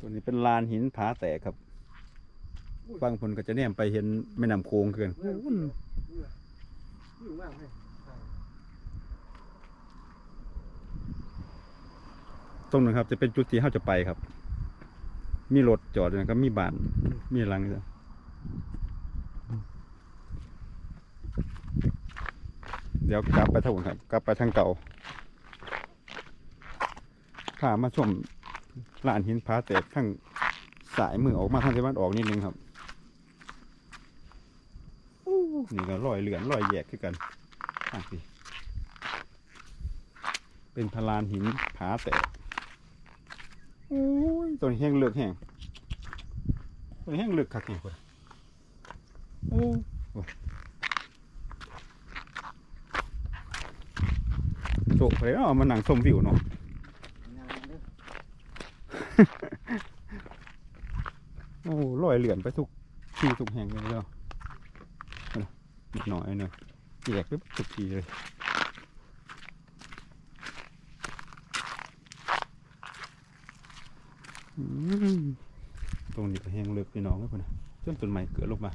ตัวนี้เป็นลานหินผาแตกครับบางคนก็จะแนมไปเห็นแม่น้ำโขงเกินอยู่มากเลยตรงนั้นครับ จะเป็นจุดที่เขาจะไปครับ มีรถจอดอยู่นะครับมีบ้าน มีหลังอยู่เดี๋ยวกลับไปทางนู้นครับ กลับไปทางเก่าพามาชม ลานหินผาแตกข้างสายมือออกมาทางตะวันออกนิดนึงครับนี่ก็รอยเหลือนรอยแยกคือกันอะสิเป็นพลานหินผาแตกโอ้ยตัวนี้แห้งเลือกแห้งตัวนี้แห้งเลือกคักแห้งคนโอ้โอ้โจกเลยเนาะมานั่งชมวิวเนาะ โอ้ลอยเหลือนไปทุกทีทุกแห่งเลยเนาะเอาล่ะนิดหน่อยเนาะแยกไปทุกทีเลยตรงนี้ก็แห้งเลือกพี่น้องเลยคนนะจนต้นไม้เกิดลงมา